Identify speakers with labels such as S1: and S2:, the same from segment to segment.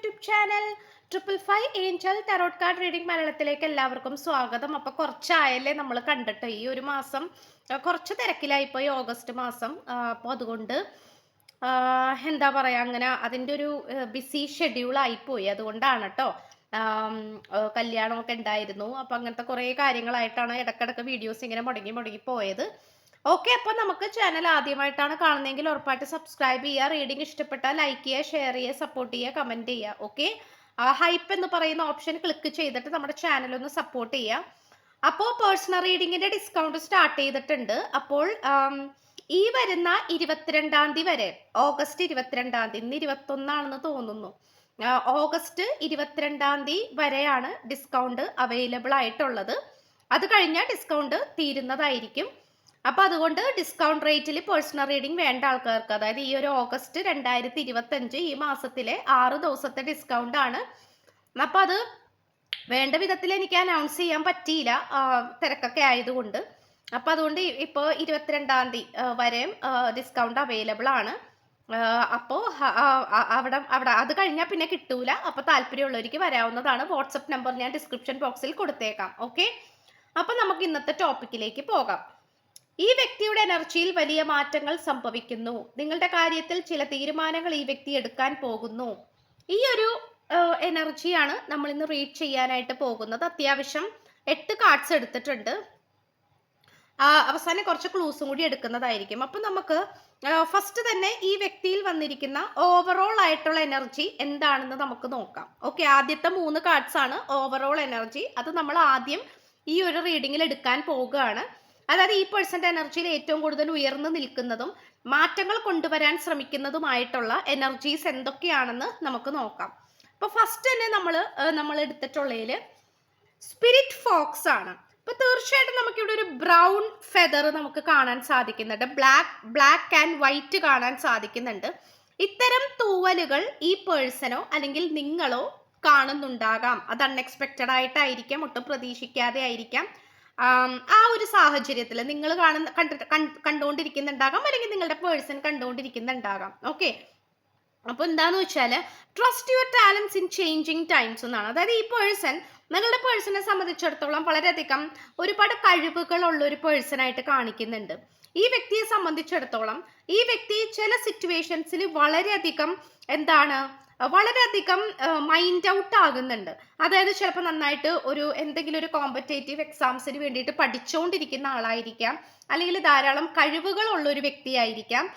S1: YouTube channel triple five angel tarot card reading മലയാളത്തിലേക്ക് എല്ലാവർക്കും സ്വാഗതം. അപ്പോൾ കുറച്ചായല്ലേ നമ്മൾ കണ്ടിട്ട് ഈ ഒരു മാസം കുറച്ച് തിരക്കിലായിപ്പോയി ഓഗസ്റ്റ് മാസം. അപ്പോൾ അതുകൊണ്ട് എന്താ പറയുക അങ്ങനെ അതിന്റെ ഒരു ബിസി ഷെഡ്യൂൾ ആയിപ്പോയി. അതുകൊണ്ടാണ് കേട്ടോ കല്യാണമൊക്കെ ഉണ്ടായിരുന്നു. അപ്പോൾ അങ്ങനത്തെ കുറേ കാര്യങ്ങളായിട്ടാണ് ഇടക്കിടക്ക് വീഡിയോസ് ഇങ്ങനെ മുടങ്ങി മുടങ്ങി പോയത്. ഓക്കെ അപ്പോൾ നമുക്ക് ചാനൽ ആദ്യമായിട്ടാണ് കാണുന്നതെങ്കിൽ ഉറപ്പായിട്ട് സബ്സ്ക്രൈബ് ചെയ്യുക റീഡിംഗ് ഇഷ്ടപ്പെട്ടാൽ ലൈക്ക് ചെയ്യുക ഷെയർ ചെയ്യുക സപ്പോർട്ട് ചെയ്യുക കമന്റ് ചെയ്യുക. ഓക്കെ? ഹൈപ്പ് എന്ന് പറയുന്ന ഓപ്ഷൻ ക്ലിക്ക് ചെയ്തിട്ട് നമ്മുടെ ചാനൽ ഒന്ന് സപ്പോർട്ട് ചെയ്യുക. അപ്പോൾ പേഴ്സണൽ റീഡിങ്ങിന്റെ ഡിസ്കൗണ്ട് സ്റ്റാർട്ട് ചെയ്തിട്ടുണ്ട്. അപ്പോൾ ഈ വരുന്ന ഇരുപത്തിരണ്ടാം തീയതി വരെ ഓഗസ്റ്റ് ഇരുപത്തിരണ്ടാം തീയതി ഇന്ന് ഇരുപത്തൊന്നാണെന്ന് തോന്നുന്നു. ഓഗസ്റ്റ് ഇരുപത്തിരണ്ടാം തീയതി വരെയാണ് ഡിസ്കൗണ്ട് അവൈലബിൾ ആയിട്ടുള്ളത്. അത് കഴിഞ്ഞാൽ ഡിസ്കൗണ്ട് തീരുന്നതായിരിക്കും. അപ്പോൾ അതുകൊണ്ട് ഡിസ്കൗണ്ട് റേറ്റിൽ പേഴ്സണൽ റീഡിംഗ് വേണ്ട ആൾക്കാർക്ക്. അതായത് ഈ ഒരു ഓഗസ്റ്റ് രണ്ടായിരത്തി ഇരുപത്തഞ്ച് ഈ മാസത്തിലെ ആറ് ദിവസത്തെ ഡിസ്കൗണ്ട് ആണ്. അപ്പോൾ അത് വേണ്ട വിധത്തിൽ എനിക്ക് അനൗൺസ് ചെയ്യാൻ പറ്റിയില്ല. തിരക്കൊക്കെ ആയതുകൊണ്ട്. അപ്പോൾ അതുകൊണ്ട് ഇപ്പോൾ ഇരുപത്തിരണ്ടാം തീയതി വരെയും ഡിസ്കൗണ്ട് അവൈലബിൾ ആണ്. അപ്പോൾ അവിടെ അവിടെ അത് കഴിഞ്ഞാൽ പിന്നെ കിട്ടൂല. അപ്പോൾ താല്പര്യമുള്ളവർക്ക് വരാവുന്നതാണ്. വാട്സപ്പ് നമ്പർ ഞാൻ ഡിസ്ക്രിപ്ഷൻ ബോക്സിൽ കൊടുത്തേക്കാം. ഓക്കെ അപ്പോൾ നമുക്ക് ഇന്നത്തെ ടോപ്പിക്കിലേക്ക് പോകാം. ഈ വ്യക്തിയുടെ എനർജിയിൽ വലിയ മാറ്റങ്ങൾ സംഭവിക്കുന്നു. നിങ്ങളുടെ കാര്യത്തിൽ ചില തീരുമാനങ്ങൾ ഈ വ്യക്തി എടുക്കാൻ പോകുന്നു. ഈ ഒരു എനർജിയാണ് നമ്മൾ ഇന്ന് റീഡ് ചെയ്യാനായിട്ട് പോകുന്നത്. അത്യാവശ്യം എട്ട് കാർഡ്സ് എടുത്തിട്ടുണ്ട്. അവസാനം കുറച്ച് ക്ലൂസും കൂടി എടുക്കുന്നതായിരിക്കും. അപ്പം നമുക്ക് ഫസ്റ്റ് തന്നെ ഈ വ്യക്തിയിൽ വന്നിരിക്കുന്ന ഓവറോൾ ആയിട്ടുള്ള എനർജി എന്താണെന്ന് നമുക്ക് നോക്കാം. ഓക്കെ ആദ്യത്തെ മൂന്ന് കാർഡ്സ് ആണ് ഓവറോൾ എനർജി. അത് നമ്മൾ ആദ്യം ഈ ഒരു റീഡിങ്ങിൽ എടുക്കാൻ പോവുകയാണ്. അതായത് ഈ പേഴ്സന്റെ എനർജിയിൽ ഏറ്റവും കൂടുതൽ ഉയർന്നു നിൽക്കുന്നതും മാറ്റങ്ങൾ കൊണ്ടുവരാൻ ശ്രമിക്കുന്നതുമായിട്ടുള്ള എനർജീസ് എന്തൊക്കെയാണെന്ന് നമുക്ക് നോക്കാം. അപ്പോൾ ഫസ്റ്റ് തന്നെ നമ്മൾ നമ്മൾ എടുത്തിട്ടുള്ളതിൽ സ്പിരിറ്റ് ഫോക്സ് ആണ്. അപ്പൊ തീർച്ചയായിട്ടും നമുക്ക് ഇവിടെ ഒരു ബ്രൗൺ ഫെദർ നമുക്ക് കാണാൻ സാധിക്കുന്നുണ്ട്. ബ്ലാക്ക് ബ്ലാക്ക് ആൻഡ് വൈറ്റ് കാണാൻ സാധിക്കുന്നുണ്ട്. ഇത്തരം തൂവലുകൾ ഈ പേഴ്സണോ അല്ലെങ്കിൽ നിങ്ങളോ കാണുന്നുണ്ടാകാം. അത് അൺഎക്സ്പെക്റ്റഡ് ആയിട്ടായിരിക്കാം ഒട്ടും പ്രതീക്ഷിക്കാതെ ആയിരിക്കാം. ആം, ഒരു സാഹചര്യത്തിൽ നിങ്ങൾ കാണുന്ന കണ്ടിട്ട് കണ്ടുകൊണ്ടിരിക്കുന്നുണ്ടാകാം അല്ലെങ്കിൽ നിങ്ങളുടെ പേഴ്സൺ കണ്ടുകൊണ്ടിരിക്കുന്നുണ്ടാകാം. ഓക്കെ? അപ്പോൾ എന്താന്ന് വെച്ചാൽ trust your talents in changing times എന്നാണ്. അതായത് ഈ പേഴ്സൺ നിങ്ങളുടെ പേഴ്സണെ സംബന്ധിച്ചിടത്തോളം വളരെയധികം ഒരുപാട് കഴിവുകൾ ഉള്ള ഒരു പേഴ്സൺ ആയിട്ട് കാണിക്കുന്നുണ്ട്. ഈ വ്യക്തിയെ സംബന്ധിച്ചിടത്തോളം ഈ വ്യക്തി ചില സിറ്റുവേഷൻസിൽ വളരെയധികം എന്താണ് വളരെയധികം മൈൻഡ് ഔട്ട് ആകുന്നുണ്ട്. അതായത് ചിലപ്പോൾ നന്നായിട്ട് ഒരു എന്തെങ്കിലും ഒരു കോമ്പറ്റേറ്റീവ് എക്സാംസിന് വേണ്ടിയിട്ട് പഠിച്ചുകൊണ്ടിരിക്കുന്ന ആളായിരിക്കാം. അല്ലെങ്കിൽ ധാരാളം കഴിവുകളുള്ള ഒരു വ്യക്തിയായിരിക്കാം.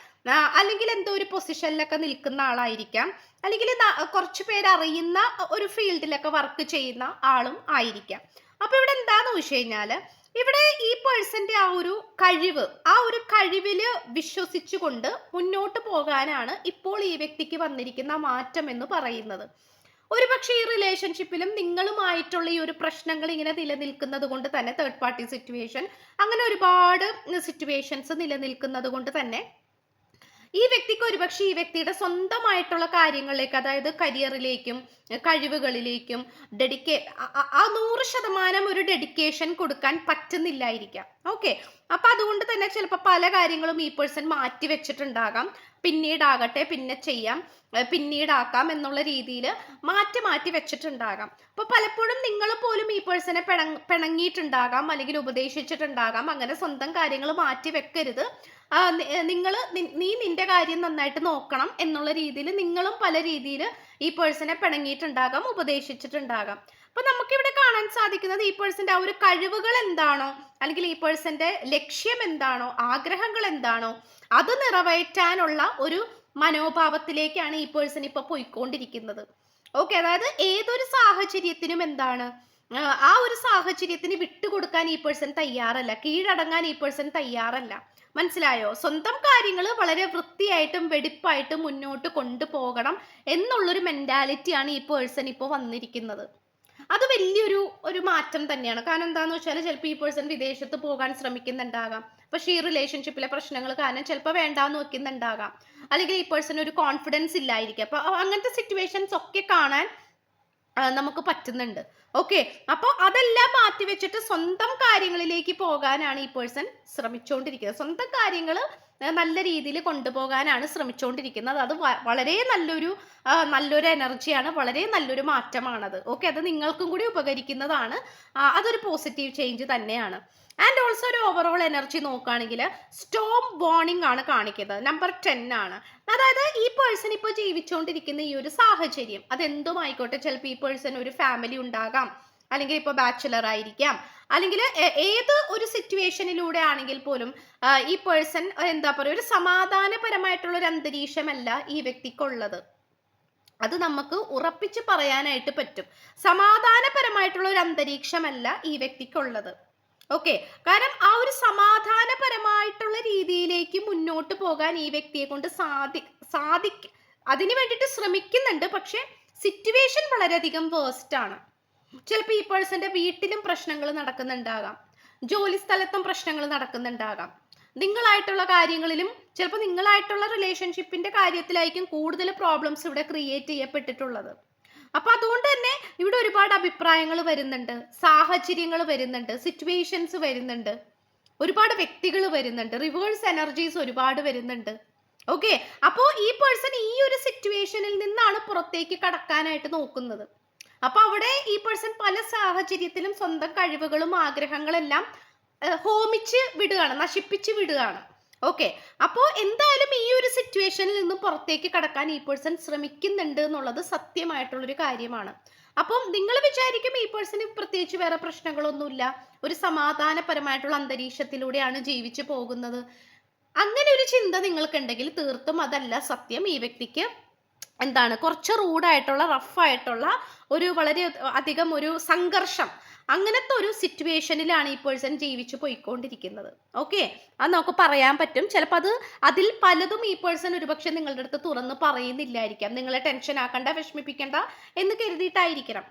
S1: അല്ലെങ്കിൽ എന്തോ ഒരു പൊസിഷനിലൊക്കെ നിൽക്കുന്ന ആളായിരിക്കാം. അല്ലെങ്കിൽ കുറച്ച് പേരറിയുന്ന ഒരു ഫീൽഡിലൊക്കെ വർക്ക് ചെയ്യുന്ന ആളും ആയിരിക്കാം. അപ്പോൾ ഇവിടെ എന്താന്ന് വെച്ച് കഴിഞ്ഞാൽ ഇവിടെ ഈ പേഴ്സന്റെ ആ ഒരു കഴിവ് ആ ഒരു കഴിവിൽ വിശ്വസിച്ചുകൊണ്ട് മുന്നോട്ട് പോകാനാണ് ഇപ്പോൾ ഈ വ്യക്തിക്ക് വന്നിരിക്കുന്ന മാറ്റം എന്ന് പറയുന്നത്. ഒരുപക്ഷെ ഈ റിലേഷൻഷിപ്പിലും നിങ്ങളുമായിട്ടുള്ള ഈ ഒരു പ്രശ്നങ്ങൾ ഇങ്ങനെ നിലനിൽക്കുന്നത് കൊണ്ട് തന്നെ തേർഡ് പാർട്ടി സിറ്റുവേഷൻ അങ്ങനെ ഒരുപാട് സിറ്റുവേഷൻസ് നിലനിൽക്കുന്നത് കൊണ്ട് തന്നെ ഈ വ്യക്തിക്ക് ഒരുപക്ഷെ ഈ വ്യക്തിയുടെ സ്വന്തമായിട്ടുള്ള കാര്യങ്ങളിലേക്ക് അതായത് കരിയറിലേക്കും കഴിവുകളിലേക്കും ഡെഡിക്കേ ആ നൂറ് ശതമാനം ഒരു ഡെഡിക്കേഷൻ കൊടുക്കാൻ പറ്റുന്നില്ലായിരിക്കാം. ഓക്കെ അപ്പൊ അതുകൊണ്ട് തന്നെ ചിലപ്പോൾ പല കാര്യങ്ങളും ഈ പേഴ്സൺ മാറ്റി വെച്ചിട്ടുണ്ടാകാം. പിന്നീടാകട്ടെ പിന്നെ ചെയ്യാം പിന്നീടാക്കാം എന്നുള്ള രീതിയിൽ മാറ്റി മാറ്റി വെച്ചിട്ടുണ്ടാകാം. അപ്പോൾ പലപ്പോഴും നിങ്ങൾ പോലും ഈ പേഴ്സണെ പിണ പിണങ്ങിയിട്ടുണ്ടാകാം അല്ലെങ്കിൽ ഉപദേശിച്ചിട്ടുണ്ടാകാം. അങ്ങനെ സ്വന്തം കാര്യങ്ങൾ മാറ്റി വെക്കരുത്. നിങ്ങൾ നീ നിന്റെ കാര്യം നന്നായിട്ട് നോക്കണം എന്നുള്ള രീതിയിൽ നിങ്ങളും പല രീതിയിൽ ഈ പേഴ്സണെ പിണങ്ങിയിട്ടുണ്ടാകാം ഉപദേശിച്ചിട്ടുണ്ടാകാം. അപ്പൊ നമുക്കിവിടെ കാണാൻ സാധിക്കുന്നത് ഈ പേഴ്സന്റെ ആ ഒരു കഴിവുകൾ എന്താണോ അല്ലെങ്കിൽ ഈ പേഴ്സന്റെ ലക്ഷ്യം എന്താണോ ആഗ്രഹങ്ങൾ എന്താണോ അത് നിറവേറ്റാനുള്ള ഒരു മനോഭാവത്തിലേക്കാണ് ഈ പേഴ്സൺ ഇപ്പൊ പോയിക്കൊണ്ടിരിക്കുന്നത്. ഓക്കെ അതായത് ഏതൊരു സാഹചര്യത്തിനും എന്താണ് ആ, ഒരു സാഹചര്യത്തിന് വിട്ടുകൊടുക്കാൻ ഈ പേഴ്സൺ തയ്യാറല്ല കീഴടങ്ങാൻ ഈ പേഴ്സൺ തയ്യാറല്ല. മനസ്സിലായോ? സ്വന്തം കാര്യങ്ങൾ വളരെ വൃത്തിയായിട്ടും വെടിപ്പായിട്ടും മുന്നോട്ട് കൊണ്ടുപോകണം എന്നുള്ളൊരു മെന്റാലിറ്റിയാണ് ഈ പേഴ്സൺ ഇപ്പോൾ വന്നിരിക്കുന്നത്. അത് വലിയൊരു ഒരു മാറ്റം തന്നെയാണ്. കാരണം എന്താണെന്ന് വെച്ചാൽ ചിലപ്പോൾ ഈ പേഴ്സൺ വിദേശത്ത് പോകാൻ ശ്രമിക്കുന്നുണ്ടാകാം. പക്ഷേ ഈ റിലേഷൻഷിപ്പിലെ പ്രശ്നങ്ങൾ കാരണം ചിലപ്പോൾ വേണ്ടാന്ന് വെക്കുന്നുണ്ടാകാം. അല്ലെങ്കിൽ ഈ പേഴ്സൺ ഒരു കോൺഫിഡൻസ് ഇല്ലായിരിക്കും. അപ്പൊ അങ്ങനത്തെ സിറ്റുവേഷൻസ് ഒക്കെ കാണാൻ നമുക്ക് പറ്റുന്നുണ്ട്. ഓക്കെ അപ്പോൾ അതെല്ലാം മാറ്റി വെച്ചിട്ട് സ്വന്തം കാര്യങ്ങളിലേക്ക് പോകാനാണ് ഈ പേഴ്സൺ ശ്രമിച്ചുകൊണ്ടിരിക്കുന്നത് സ്വന്തം കാര്യങ്ങൾ നല്ല രീതിയിൽ കൊണ്ടുപോകാനാണ് ശ്രമിച്ചുകൊണ്ടിരിക്കുന്നത് അത് വളരെ നല്ലൊരു നല്ലൊരു എനർജിയാണ് വളരെ നല്ലൊരു മാറ്റമാണത്. ഓക്കെ അത് നിങ്ങൾക്കും കൂടി ഉപകരിക്കുന്നതാണ്. അതൊരു പോസിറ്റീവ് ചേഞ്ച് തന്നെയാണ്. ആൻഡ് ഓൾസോ ഒരു ഓവറോൾ എനർജി നോക്കുകയാണെങ്കിൽ സ്റ്റോം ബോണിംഗ് ആണ് കാണിക്കുന്നത്. നമ്പർ ടെൻ ആണ്. അതായത് ഈ പേഴ്സൺ ഇപ്പോൾ ജീവിച്ചുകൊണ്ടിരിക്കുന്ന ഈ ഒരു സാഹചര്യം അതെന്തും ആയിക്കോട്ടെ. ചിലപ്പോൾ ഈ പേഴ്സൺ ഒരു ഫാമിലി ഉണ്ടാകാം. അല്ലെങ്കിൽ ഇപ്പോൾ ബാച്ചുലർ ആയിരിക്കാം. അല്ലെങ്കിൽ ഏത് ഒരു സിറ്റുവേഷനിലൂടെ ആണെങ്കിൽ പോലും ഈ പേഴ്സൺ എന്താ പറയുക ഒരു സമാധാനപരമായിട്ടുള്ള ഒരു അന്തരീക്ഷമല്ല ഈ വ്യക്തിക്കുള്ളത്. അത് നമുക്ക് ഉറപ്പിച്ച് പറയാനായിട്ട് പറ്റും. സമാധാനപരമായിട്ടുള്ള ഒരു അന്തരീക്ഷമല്ല ഈ വ്യക്തിക്കുള്ളത്. ഓക്കെ? കാരണം ആ ഒരു സമാധാനപരമായിട്ടുള്ള രീതിയിലേക്ക് മുന്നോട്ട് പോകാൻ ഈ വ്യക്തിയെ കൊണ്ട് സാധി സാധിക്ക അതിനു വേണ്ടിയിട്ട് ശ്രമിക്കുന്നുണ്ട്. പക്ഷെ സിറ്റുവേഷൻ വളരെയധികം വേസ്റ്റ് ആണ്. ചിലപ്പോൾ ഈ പേഴ്സന്റെ വീട്ടിലും പ്രശ്നങ്ങൾ നടക്കുന്നുണ്ടാകാം. ജോലി സ്ഥലത്തും പ്രശ്നങ്ങൾ നടക്കുന്നുണ്ടാകാം. നിങ്ങളായിട്ടുള്ള കാര്യങ്ങളിലും ചിലപ്പോൾ നിങ്ങളായിട്ടുള്ള റിലേഷൻഷിപ്പിന്റെ കാര്യത്തിലായിരിക്കും കൂടുതൽ പ്രോബ്ലംസ് ഇവിടെ ക്രിയേറ്റ് ചെയ്യപ്പെട്ടിട്ടുള്ളത്. അപ്പൊ അതുകൊണ്ട് തന്നെ ഇവിടെ ഒരുപാട് അഭിപ്രായങ്ങൾ വരുന്നുണ്ട് സാഹചര്യങ്ങൾ വരുന്നുണ്ട് സിറ്റുവേഷൻസ് വരുന്നുണ്ട് ഒരുപാട് വ്യക്തികൾ വരുന്നുണ്ട് റിവേഴ്സ് എനർജീസ് ഒരുപാട് വരുന്നുണ്ട്. ഓക്കെ അപ്പോൾ ഈ പേഴ്സൺ ഈ ഒരു സിറ്റുവേഷനിൽ നിന്നാണ് പുറത്തേക്ക് കടക്കാനായിട്ട് നോക്കുന്നത്. അപ്പൊ അവിടെ ഈ പേഴ്സൺ പല സാഹചര്യത്തിലും സ്വന്തം കഴിവുകളും ആഗ്രഹങ്ങളെല്ലാം ഹോമിച്ച് വിടുകയാണ് നശിപ്പിച്ച് വിടുകയാണ്. ഓക്കെ അപ്പോൾ എന്തായാലും ഈ ഒരു സിറ്റുവേഷനിൽ നിന്നും പുറത്തേക്ക് കടക്കാൻ ഈ പേഴ്സൺ ശ്രമിക്കുന്നുണ്ട് എന്നുള്ളത് സത്യമായിട്ടുള്ളൊരു കാര്യമാണ്. അപ്പം നിങ്ങൾ വിചാരിക്കും ഈ പേഴ്സൺ പ്രത്യേകിച്ച് വേറെ പ്രശ്നങ്ങളൊന്നുമില്ല. ഒരു സമാധാനപരമായിട്ടുള്ള അന്തരീക്ഷത്തിലൂടെയാണ് ജീവിച്ചു പോകുന്നത്. അങ്ങനെ ഒരു ചിന്ത നിങ്ങൾക്കുണ്ടെങ്കിൽ തീർത്തും അതല്ല സത്യം. ഈ വ്യക്തിക്ക് എന്താണ് കുറച്ച് റൂഡായിട്ടുള്ള റഫായിട്ടുള്ള ഒരു വളരെ അധികം ഒരു സംഘർഷം. അങ്ങനത്തെ ഒരു സിറ്റുവേഷനിലാണ് ഈ പേഴ്സൺ ജീവിച്ചു പോയിക്കൊണ്ടിരിക്കുന്നത്. ഓക്കെ? അത് നമുക്ക് പറയാൻ പറ്റും. ചിലപ്പോൾ അത് അതിൽ പലതും ഈ പേഴ്സൺ ഒരുപക്ഷെ നിങ്ങളുടെ അടുത്ത് തുറന്ന് പറയുന്നില്ലായിരിക്കാം. നിങ്ങളെ ടെൻഷൻ ആക്കണ്ട വിഷമിപ്പിക്കണ്ട എന്ന് കരുതിയിട്ടായിരിക്കണം.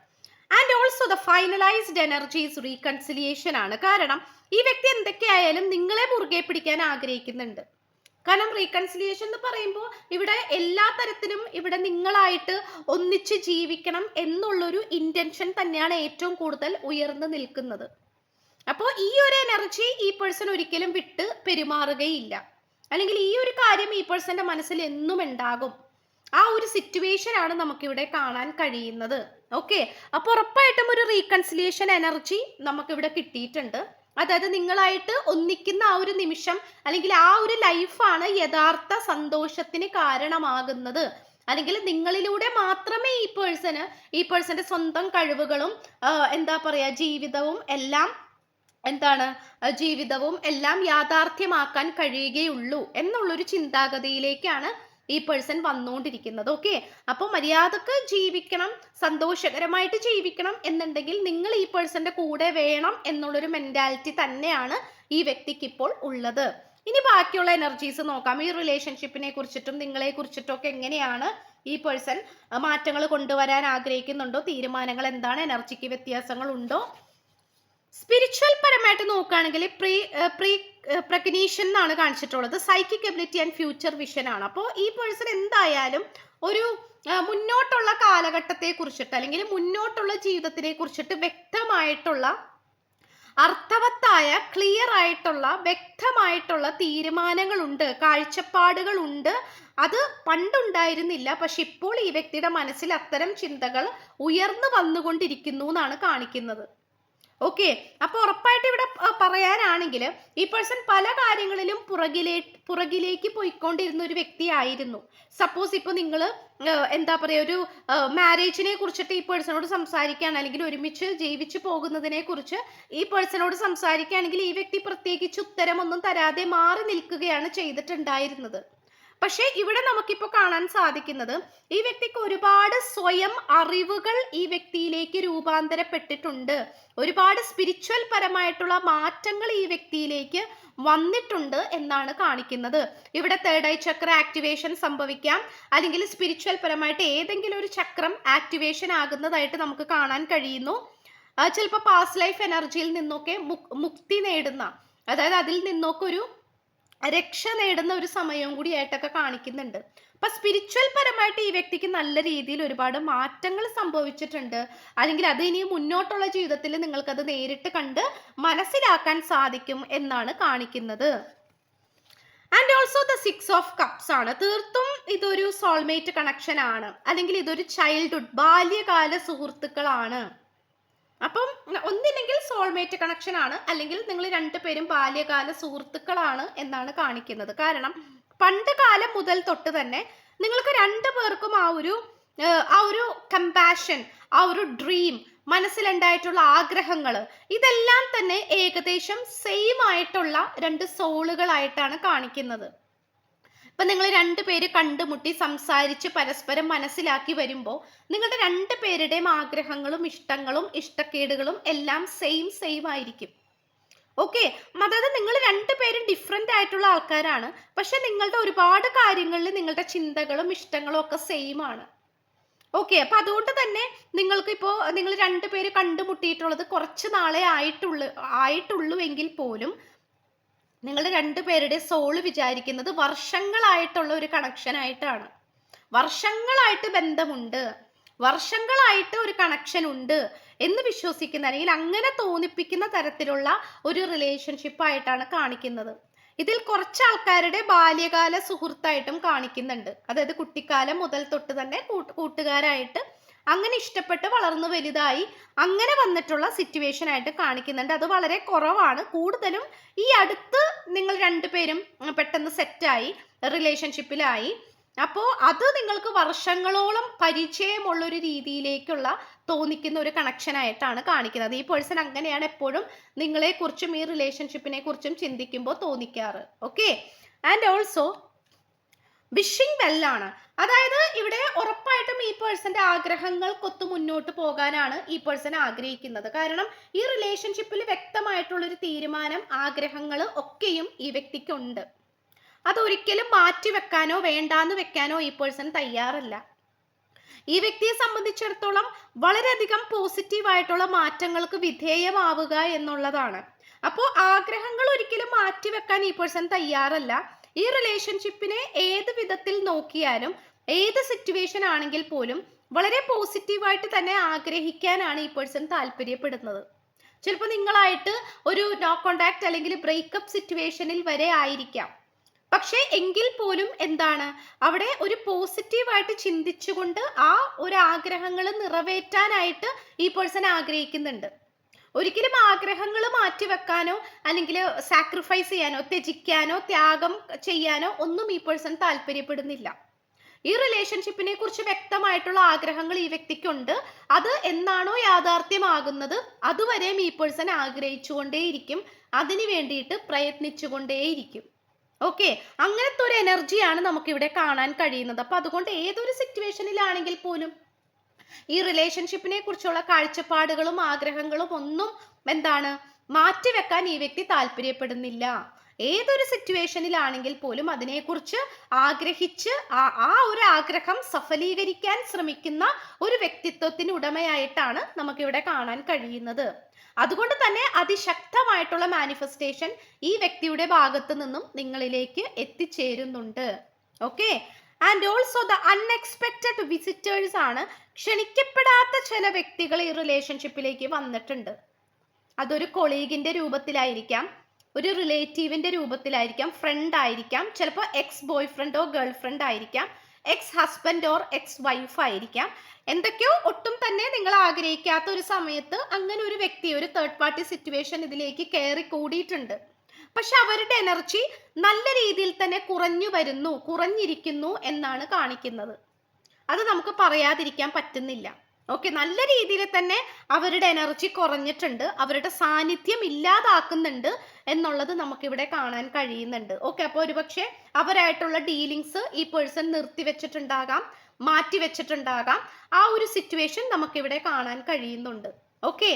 S1: And also the finalised energies reconciliation ആണ്. കാരണം ഈ വ്യക്തി എന്തൊക്കെയായാലും നിങ്ങളെ മുറുകെ പിടിക്കാൻ ആഗ്രഹിക്കുന്നുണ്ട്. കാരണം റീകൺസിലിയേഷൻ എന്ന് പറയുമ്പോൾ ഇവിടെ എല്ലാ തരത്തിലും ഇവിടെ നിങ്ങളായിട്ട് ഒന്നിച്ച് ജീവിക്കണം എന്നുള്ളൊരു ഇന്റൻഷൻ തന്നെയാണ് ഏറ്റവും കൂടുതൽ ഉയർന്നു നിൽക്കുന്നത്. അപ്പോൾ ഈ ഒരു എനർജി ഈ പേഴ്സൺ ഒരിക്കലും വിട്ട് പെരുമാറുകയില്ല. അല്ലെങ്കിൽ ഈ ഒരു കാര്യം ഈ പേഴ്സന്റെ മനസ്സിൽ എന്നും ഉണ്ടാകും. ആ ഒരു സിറ്റുവേഷൻ ആണ് നമുക്കിവിടെ കാണാൻ കഴിയുന്നത്. ഓക്കെ അപ്പോൾ ഉറപ്പായിട്ടും ഒരു റീകൺസിലിയേഷൻ എനർജി നമുക്കിവിടെ കിട്ടിയിട്ടുണ്ട്. അതായത് നിങ്ങളായിട്ട് ഒന്നിക്കുന്ന ആ ഒരു നിമിഷം അല്ലെങ്കിൽ ആ ഒരു ലൈഫാണ് യഥാർത്ഥ സന്തോഷത്തിന് കാരണമാകുന്നത്. അല്ലെങ്കിൽ നിങ്ങളിലൂടെ മാത്രമേ ഈ പേഴ്സണ് ഈ പേഴ്സന്റെ സ്വന്തം കഴിവുകളും എന്താ പറയാ ജീവിതവും എല്ലാം എന്താണ് ജീവിതവും എല്ലാം യാഥാർത്ഥ്യമാക്കാൻ കഴിയുകയുള്ളൂ. എന്നുള്ളൊരു ചിന്താഗതിയിലേക്കാണ് ഈ പേഴ്സൺ വന്നുകൊണ്ടിരിക്കുന്നത് ഓക്കെ അപ്പോൾ മര്യാദയ്ക്ക് ജീവിക്കണം സന്തോഷകരമായിട്ട് ജീവിക്കണം എന്നുണ്ടെങ്കിൽ നിങ്ങൾ ഈ പേഴ്സന്റെ കൂടെ വേണം എന്നുള്ളൊരു മെന്റാലിറ്റി തന്നെയാണ് ഈ വ്യക്തിക്ക് ഇപ്പോൾ ഉള്ളത്. ഇനി ബാക്കിയുള്ള എനർജീസ് നോക്കാം. ഈ റിലേഷൻഷിപ്പിനെ കുറിച്ചിട്ടും നിങ്ങളെ കുറിച്ചിട്ടും ഒക്കെ എങ്ങനെയാണ് ഈ പേഴ്സൺ മാറ്റങ്ങൾ കൊണ്ടുവരാൻ ആഗ്രഹിക്കുന്നുണ്ടോ? തീരുമാനങ്ങൾ എന്താണ്? എനർജിക്ക് വ്യത്യാസങ്ങൾ ഉണ്ടോ? സ്പിരിച്വൽ പരമായിട്ട് നോക്കുകയാണെങ്കിൽ പ്രീ പ്രീ പ്രഗ്നീഷൻ എന്നാണ് കാണിച്ചിട്ടുള്ളത്. Psychic ability and future vision ആണ്. അപ്പോൾ ഈ പേഴ്സൺ എന്തായാലും ഒരു മുന്നോട്ടുള്ള കാലഘട്ടത്തെ കുറിച്ചിട്ട് അല്ലെങ്കിൽ മുന്നോട്ടുള്ള ജീവിതത്തിനെ കുറിച്ചിട്ട് വ്യക്തമായിട്ടുള്ള അർത്ഥവത്തായ ക്ലിയർ ആയിട്ടുള്ള വ്യക്തമായിട്ടുള്ള തീരുമാനങ്ങളുണ്ട് കാഴ്ചപ്പാടുകളുണ്ട്. അത് പണ്ടുണ്ടായിരുന്നില്ല. പക്ഷെ ഇപ്പോൾ ഈ വ്യക്തിയുടെ മനസ്സിൽ അത്തരം ചിന്തകൾ ഉയർന്നു വന്നുകൊണ്ടിരിക്കുന്നു എന്നാണ് കാണിക്കുന്നത്. ഓക്കെ അപ്പൊ ഉറപ്പായിട്ട് ഇവിടെ പറയാനാണെങ്കിൽ ഈ പേഴ്സൺ പല കാര്യങ്ങളിലും പുറകിലേ പുറകിലേക്ക് പോയിക്കൊണ്ടിരുന്ന ഒരു വ്യക്തിയായിരുന്നു. സപ്പോസ് ഇപ്പൊ നിങ്ങൾ എന്താ പറയുക ഒരു മാരേജിനെ കുറിച്ചിട്ട് ഈ പേഴ്സണോട് സംസാരിക്കുകയാണ്. അല്ലെങ്കിൽ ഒരുമിച്ച് ജീവിച്ചു പോകുന്നതിനെ കുറിച്ച് ഈ പേഴ്സണോട് സംസാരിക്കുകയാണെങ്കിൽ ഈ വ്യക്തി പ്രത്യേകിച്ച് ഉത്തരമൊന്നും തരാതെ മാറി നിൽക്കുകയാണ് ചെയ്തിട്ടുണ്ടായിരുന്നത്. പക്ഷേ ഇവിടെ നമുക്കിപ്പോൾ കാണാൻ സാധിക്കുന്നത് ഈ വ്യക്തിക്ക് ഒരുപാട് സ്വയം അറിവുകൾ ഈ വ്യക്തിയിലേക്ക് രൂപാന്തരപ്പെട്ടിട്ടുണ്ട്. ഒരുപാട് സ്പിരിച്വൽ പരമായിട്ടുള്ള മാറ്റങ്ങൾ ഈ വ്യക്തിയിലേക്ക് വന്നിട്ടുണ്ട് എന്നാണ് കാണിക്കുന്നത്. ഇവിടെ തേർഡ് ഐ ചക്ര ആക്ടിവേഷൻ സംഭവിക്കാം. അല്ലെങ്കിൽ സ്പിരിച്വൽ പരമായിട്ട് ഏതെങ്കിലും ഒരു ചക്രം ആക്ടിവേഷൻ ആകുന്നതായിട്ട് നമുക്ക് കാണാൻ കഴിയുന്നു. ചിലപ്പോൾ പാസ്റ്റ് ലൈഫ് എനർജിയിൽ നിന്നൊക്കെ മുക്- മുക്തി നേടുന്ന അതായത് അതിൽ നിന്നൊക്കെ ഒരു രക്ഷ നേടുന്ന ഒരു സമയവും കൂടി ആയിട്ടൊക്കെ കാണിക്കുന്നുണ്ട്. അപ്പൊ സ്പിരിച്വൽ പരമായിട്ട് ഈ വ്യക്തിക്ക് നല്ല രീതിയിൽ ഒരുപാട് മാറ്റങ്ങൾ സംഭവിച്ചിട്ടുണ്ട്. അല്ലെങ്കിൽ അത് ഇനി മുന്നോട്ടുള്ള ജീവിതത്തിൽ നിങ്ങൾക്കത് നേരിട്ട് കണ്ട് മനസ്സിലാക്കാൻ സാധിക്കും എന്നാണ് കാണിക്കുന്നത്. And also the six of cups ആണ്. തീർത്തും ഇതൊരു സോൾമേറ്റ് കണക്ഷൻ ആണ്. അല്ലെങ്കിൽ ഇതൊരു ചൈൽഡ്ഹുഡ് ബാല്യകാല സുഹൃത്തുക്കളാണ്. അപ്പം ഒന്നില്ലെങ്കിൽ സോൾമേറ്റ് കണക്ഷൻ ആണ്. അല്ലെങ്കിൽ നിങ്ങൾ രണ്ടുപേരും ബാല്യകാല സുഹൃത്തുക്കളാണ് എന്നാണ് കാണിക്കുന്നത്. കാരണം പണ്ട് കാലം മുതൽ തൊട്ട് തന്നെ നിങ്ങൾക്ക് രണ്ടു പേർക്കും ആ ഒരു ആ ഒരു കമ്പാഷൻ ആ ഒരു ഡ്രീം മനസ്സിലുണ്ടായിട്ടുള്ള ആഗ്രഹങ്ങൾ ഇതെല്ലാം തന്നെ ഏകദേശം സെയിം ആയിട്ടുള്ള രണ്ട് സോളുകളായിട്ടാണ് കാണിക്കുന്നത്. ഇപ്പൊ നിങ്ങൾ രണ്ടുപേര് കണ്ടുമുട്ടി സംസാരിച്ച് പരസ്പരം മനസ്സിലാക്കി വരുമ്പോൾ നിങ്ങളുടെ രണ്ട് പേരുടെയും ആഗ്രഹങ്ങളും ഇഷ്ടങ്ങളും ഇഷ്ടക്കേടുകളും എല്ലാം സെയിം സെയിം ആയിരിക്കും. ഓക്കെ അതായത് നിങ്ങൾ രണ്ടുപേരും ഡിഫറെന്റ് ആയിട്ടുള്ള ആൾക്കാരാണ്. പക്ഷെ നിങ്ങളുടെ ഒരുപാട് കാര്യങ്ങളിൽ നിങ്ങളുടെ ചിന്തകളും ഇഷ്ടങ്ങളും ഒക്കെ സെയിം ആണ്. ഓക്കെ അപ്പൊ അതുകൊണ്ട് തന്നെ നിങ്ങൾക്ക് ഇപ്പോ നിങ്ങൾ രണ്ടുപേര് കണ്ടുമുട്ടിയിട്ടുള്ളത് കുറച്ച് നാളെ ആയിട്ടുള്ളു ആയിട്ടുള്ളൂ എങ്കിൽ പോലും നിങ്ങളുടെ രണ്ടുപേരുടെ സോൾ വിചാരിക്കുന്നത് വർഷങ്ങളായിട്ടുള്ള ഒരു കണക്ഷൻ ആയിട്ടാണ്. വർഷങ്ങളായിട്ട് ബന്ധമുണ്ട്. വർഷങ്ങളായിട്ട് ഒരു കണക്ഷൻ ഉണ്ട് എന്ന് വിശ്വസിക്കുന്ന അല്ലെങ്കിൽ അങ്ങനെ തോന്നിപ്പിക്കുന്ന തരത്തിലുള്ള ഒരു റിലേഷൻഷിപ്പ് ആയിട്ടാണ് കാണിക്കുന്നത്. ഇതിൽ കുറച്ച് ആൾക്കാരുടെ ബാല്യകാല സുഹൃത്തായിട്ടും കാണിക്കുന്നുണ്ട്. അതായത് കുട്ടിക്കാലം മുതൽ തൊട്ട് തന്നെ കൂട്ട് കൂട്ടുകാരായിട്ട് അങ്ങനെ ഇഷ്ടപ്പെട്ട് വളർന്നു വലുതായി അങ്ങനെ വന്നിട്ടുള്ള സിറ്റുവേഷൻ ആയിട്ട് കാണിക്കുന്നുണ്ട്. അത് വളരെ കുറവാണ്. കൂടുതലും ഈ അടുത്ത് നിങ്ങൾ രണ്ടുപേരും പെട്ടെന്ന് സെറ്റായി റിലേഷൻഷിപ്പിലായി അപ്പോൾ അത് നിങ്ങൾക്ക് വർഷങ്ങളോളം പരിചയമുള്ള ഒരു രീതിയിലേക്കുള്ള തോന്നിക്കുന്ന ഒരു കണക്ഷൻ ആയിട്ടാണ് കാണിക്കുന്നത്. ഈ പേഴ്സൺ അങ്ങനെയാണ് എപ്പോഴും നിങ്ങളെക്കുറിച്ചും ഈ റിലേഷൻഷിപ്പിനെ കുറിച്ചും ചിന്തിക്കുമ്പോൾ തോന്നിക്കാറ്. ഓക്കെ ആൻഡ് ഓൾസോ വിഷിംഗ് ബെല്ലാണ് അതായത് ഇവിടെ ഉറപ്പായിട്ടും ഈ പേഴ്സന്റെ ആഗ്രഹങ്ങൾക്കൊത്ത് മുന്നോട്ട് പോകാനാണ് ഈ പേഴ്സൺ ആഗ്രഹിക്കുന്നത്. കാരണം ഈ റിലേഷൻഷിപ്പിൽ വ്യക്തമായിട്ടുള്ളൊരു തീരുമാനം ആഗ്രഹങ്ങൾ ഒക്കെയും ഈ വ്യക്തിക്കുണ്ട് അതൊരിക്കലും മാറ്റി വെക്കാനോ വേണ്ടാന്ന് വെക്കാനോ ഈ പേഴ്സൺ തയ്യാറല്ല. ഈ വ്യക്തിയെ സംബന്ധിച്ചിടത്തോളം വളരെയധികം പോസിറ്റീവ് ആയിട്ടുള്ള മാറ്റങ്ങൾക്ക് വിധേയമാവുക എന്നുള്ളതാണ്. അപ്പോൾ ആഗ്രഹങ്ങൾ ഒരിക്കലും മാറ്റി വെക്കാൻ ഈ പേഴ്സൺ തയ്യാറല്ല. ഈ റിലേഷൻഷിപ്പിനെ ഏത് വിധത്തിൽ നോക്കിയാലും ഏത് സിറ്റുവേഷൻ ആണെങ്കിൽ പോലും വളരെ പോസിറ്റീവായിട്ട് തന്നെ ആഗ്രഹിക്കാനാണ് ഈ പേഴ്സൺ താല്പര്യപ്പെടുന്നത്. ചിലപ്പോൾ നിങ്ങളായിട്ട് ഒരു നോ കോണ്ടാക്ട് അല്ലെങ്കിൽ ബ്രേക്കപ്പ് സിറ്റുവേഷനിൽ വരെ ആയിരിക്കാം. പക്ഷേ എങ്കിൽ പോലും എന്താണ്? അവിടെ ഒരു പോസിറ്റീവായിട്ട് ചിന്തിച്ചുകൊണ്ട് ആ ഒരു ആഗ്രഹങ്ങൾ നിറവേറ്റാനായിട്ട് ഈ പേഴ്സൺ ആഗ്രഹിക്കുന്നുണ്ട്. ഒരിക്കലും ആഗ്രഹങ്ങൾ മാറ്റിവെക്കാനോ അല്ലെങ്കിൽ സാക്രിഫൈസ് ചെയ്യാനോ ത്യജിക്കാനോ ത്യാഗം ചെയ്യാനോ ഒന്നും ഈ പേഴ്സൺ താല്പര്യപ്പെടുന്നില്ല. ഈ റിലേഷൻഷിപ്പിനെ കുറിച്ച് വ്യക്തമായിട്ടുള്ള ആഗ്രഹങ്ങൾ ഈ വ്യക്തിക്കുണ്ട്. അത് എന്നാണോ യാഥാർത്ഥ്യമാകുന്നത് അതുവരെയും ഈ പേഴ്സൺ ആഗ്രഹിച്ചുകൊണ്ടേയിരിക്കും. അതിനു വേണ്ടിയിട്ട് പ്രയത്നിച്ചുകൊണ്ടേയിരിക്കും. ഓക്കെ അങ്ങനത്തെ ഒരു എനർജിയാണ് നമുക്കിവിടെ കാണാൻ കഴിയുന്നത്. അപ്പൊ അതുകൊണ്ട് ഏതൊരു സിറ്റുവേഷനിലാണെങ്കിൽ പോലും ഈ റിലേഷൻഷിപ്പിനെ കുറിച്ചുള്ള കാഴ്ചപ്പാടുകളും ആഗ്രഹങ്ങളും ഒന്നും എന്താണ് മാറ്റിവെക്കാൻ ഈ വ്യക്തി താല്പര്യപ്പെടുന്നില്ല. ഏതൊരു സിറ്റുവേഷനിലാണെങ്കിൽ പോലും അതിനെക്കുറിച്ച് ആഗ്രഹിച്ച് ആ ആ ഒരു ആഗ്രഹം സഫലീകരിക്കാൻ ശ്രമിക്കുന്ന ഒരു വ്യക്തിത്വത്തിന് ഉടമയായിട്ടാണ് നമുക്കിവിടെ കാണാൻ കഴിയുന്നത്. അതുകൊണ്ട് തന്നെ അതിശക്തമായിട്ടുള്ള മാനിഫെസ്റ്റേഷൻ ഈ വ്യക്തിയുടെ ഭാഗത്തു നിന്നും നിങ്ങളിലേക്ക് എത്തിച്ചേരുന്നുണ്ട്. Okay and also the unexpected visitors ആണ് ക്ഷണിക്കപ്പെടാത്ത ചില വ്യക്തികൾ ഈ റിലേഷൻഷിപ്പിലേക്ക് വന്നിട്ടുണ്ട്. അതൊരു കൊളീഗിന്റെ രൂപത്തിലായിരിക്കാം ഒരു റിലേറ്റീവിന്റെ രൂപത്തിലായിരിക്കാം ഫ്രണ്ട് ആയിരിക്കാം ചിലപ്പോൾ എക്സ് ബോയ് ഫ്രണ്ടോ ഗേൾ ഫ്രണ്ട് ആയിരിക്കാം ex husband or ex wife ആയിരിക്കാം. എന്തൊക്കെയോ ഒട്ടും തന്നെ നിങ്ങൾ ആഗ്രഹിക്കാത്ത ഒരു സമയത്ത് അങ്ങനെ ഒരു വ്യക്തി ഒരു തേർഡ് പാർട്ടി സിറ്റുവേഷൻ ഇതിലേക്ക് കയറി കൂടിയിട്ടുണ്ട്. പക്ഷെ അവരുടെ എനർജി നല്ല രീതിയിൽ തന്നെ കുറഞ്ഞു വരുന്നു കുറഞ്ഞിരിക്കുന്നു എന്നാണ് കാണിക്കുന്നത്. അത് നമുക്ക് പറയാതിരിക്കാൻ പറ്റുന്നില്ല. ഓക്കെ നല്ല രീതിയിൽ തന്നെ അവരുടെ എനർജി കുറഞ്ഞിട്ടുണ്ട് അവരുടെ സാന്നിധ്യം ഇല്ലാതാക്കുന്നുണ്ട് എന്നുള്ളത് നമുക്കിവിടെ കാണാൻ കഴിയുന്നുണ്ട്. ഓക്കെ അപ്പോൾ ഒരുപക്ഷെ അവരായിട്ടുള്ള ഡീലിങ്സ് ഈ പേഴ്സൺ നിർത്തിവെച്ചിട്ടുണ്ടാകാം മാറ്റി വെച്ചിട്ടുണ്ടാകാം ആ ഒരു സിറ്റുവേഷൻ നമുക്കിവിടെ കാണാൻ കഴിയുന്നുണ്ട്. Okay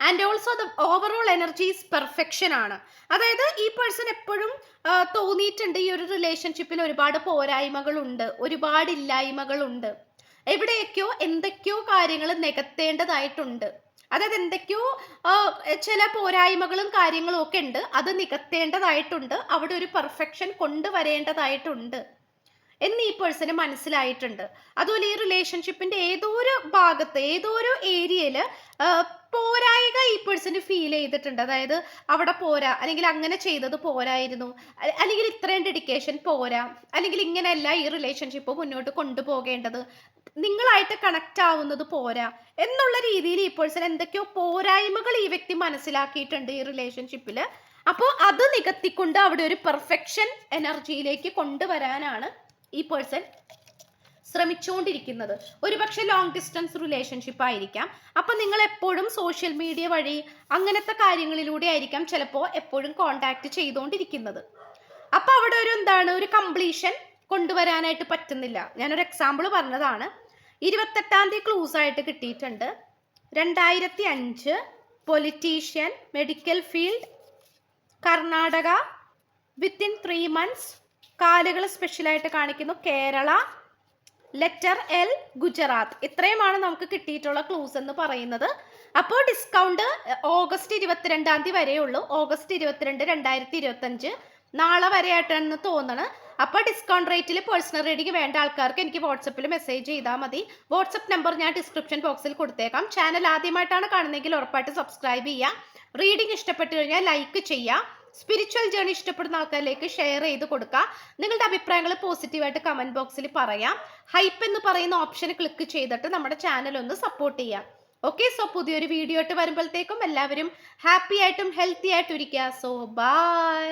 S1: and also the overall energies perfection ആണ്. അതായത് ഈ പേഴ്സൺ എപ്പോഴും തോന്നിയിട്ടുണ്ട്. ഈ ഒരു റിലേഷൻഷിപ്പിൽ ഒരുപാട് പോരായ്മകളുണ്ട് ഒരുപാട് ഇല്ലായ്മകളുണ്ട് എവിടെയൊക്കെയോ എന്തൊക്കെയോ കാര്യങ്ങൾ നികത്തേണ്ടതായിട്ടുണ്ട്. അതായത് എന്തൊക്കെയോ ചില പോരായ്മകളും കാര്യങ്ങളും ഒക്കെ ഉണ്ട്. അത് നികത്തേണ്ടതായിട്ടുണ്ട്. അവിടെ ഒരു പെർഫെക്ഷൻ കൊണ്ടുവരേണ്ടതായിട്ടുണ്ട്. എന്ന് ഈ പേഴ്സണ് മനസ്സിലായിട്ടുണ്ട്. അതുപോലെ ഈ റിലേഷൻഷിപ്പിന്റെ ഏതോ ഒരു ഭാഗത്ത് ഏതോ ഒരു ഏരിയയിൽ പോരായിക ഈ പേഴ്സണ് ഫീൽ ചെയ്തിട്ടുണ്ട്. അതായത് അവിടെ പോരാ അല്ലെങ്കിൽ അങ്ങനെ ചെയ്തത് പോരായിരുന്നു അല്ലെങ്കിൽ ഇത്രയും ഡെഡിക്കേഷൻ പോരാ അല്ലെങ്കിൽ ഇങ്ങനെയല്ല ഈ റിലേഷൻഷിപ്പ് മുന്നോട്ട് കൊണ്ടുപോകേണ്ടത് നിങ്ങളായിട്ട് കണക്ട് ആവുന്നത് പോരാ എന്നുള്ള രീതിയിൽ ഈ പേഴ്സൺ എന്തൊക്കെയോ പോരായ്മകൾ ഈ വ്യക്തി മനസ്സിലാക്കിയിട്ടുണ്ട് ഈ റിലേഷൻഷിപ്പിൽ അപ്പോൾ അത് നികത്തിക്കൊണ്ട് അവിടെ ഒരു പെർഫെക്ഷൻ എനർജിയിലേക്ക് കൊണ്ടുവരാനാണ് ഈ പേഴ്സൺ ശ്രമിച്ചുകൊണ്ടിരിക്കുന്നത്. ഒരുപക്ഷെ ലോങ് ഡിസ്റ്റൻസ് റിലേഷൻഷിപ്പ് ആയിരിക്കാം. അപ്പൊ നിങ്ങൾ എപ്പോഴും സോഷ്യൽ മീഡിയ വഴി അങ്ങനത്തെ കാര്യങ്ങളിലൂടെ ആയിരിക്കാം ചിലപ്പോൾ എപ്പോഴും കോണ്ടാക്ട് ചെയ്തുകൊണ്ടിരിക്കുന്നത്. അപ്പൊ അവിടെ ഒരു എന്താണ് ഒരു കംപ്ലീഷൻ കൊണ്ടുവരാനായിട്ട് പറ്റുന്നില്ല. ഞാനൊരു എക്സാമ്പിൾ പറഞ്ഞതാണ്. ഇരുപത്തെട്ടാം തീയതി ക്ലൂസ് ആയിട്ട് കിട്ടിയിട്ടുണ്ട്. രണ്ടായിരത്തി അഞ്ച് politician medical field Karnataka within three months കാലുകൾ സ്പെഷ്യലായിട്ട് കാണിക്കുന്നു. Kerala letter L Gujarat. ഇത്രയുമാണ് നമുക്ക് കിട്ടിയിട്ടുള്ള ക്ലൂസ് എന്ന് പറയുന്നത്. അപ്പോൾ ഡിസ്കൗണ്ട് ഓഗസ്റ്റ് ഇരുപത്തിരണ്ടാം തീയതി വരെയുള്ളൂ ഓഗസ്റ്റ് ഇരുപത്തിരണ്ട് രണ്ടായിരത്തി ഇരുപത്തഞ്ച് നാളെ വരെ ആയിട്ടാണെന്ന് തോന്നണ്. അപ്പോൾ ഡിസ്കൗണ്ട് റേറ്റിൽ പേഴ്സണൽ റീഡിംഗ് വേണ്ട ആൾക്കാർക്ക് എനിക്ക് വാട്സപ്പിൽ മെസ്സേജ് ചെയ്താൽ മതി. വാട്സപ്പ് നമ്പർ ഞാൻ ഡിസ്ക്രിപ്ഷൻ ബോക്സിൽ കൊടുത്തേക്കാം. ചാനൽ ആദ്യമായിട്ടാണ് കാണുന്നതെങ്കിൽ ഉറപ്പായിട്ട് സബ്സ്ക്രൈബ് ചെയ്യുക. റീഡിംഗ് ഇഷ്ടപ്പെട്ടു കഴിഞ്ഞാൽ ലൈക്ക് ചെയ്യുക. സ്പിരിച്വൽ ജേണി ഇഷ്ടപ്പെടുന്ന ആൾക്കാരിലേക്ക് ഷെയർ ചെയ്ത് കൊടുക്കുക നിങ്ങളുടെ അഭിപ്രായങ്ങൾ പോസിറ്റീവായിട്ട് കമന്റ് ബോക്സിൽ പറയാം. ഹൈപ്പ് എന്ന് പറയുന്ന ഓപ്ഷൻ ക്ലിക്ക് ചെയ്തിട്ട് നമ്മുടെ ചാനൽ ഒന്ന് സപ്പോർട്ട് ചെയ്യാം. ഓക്കെ സോ പുതിയൊരു വീഡിയോ ആയിട്ട് വരുമ്പോഴത്തേക്കും എല്ലാവരും ഹാപ്പി ആയിട്ടും ഹെൽത്തി ആയിട്ടും ഇരിക്കുക. So by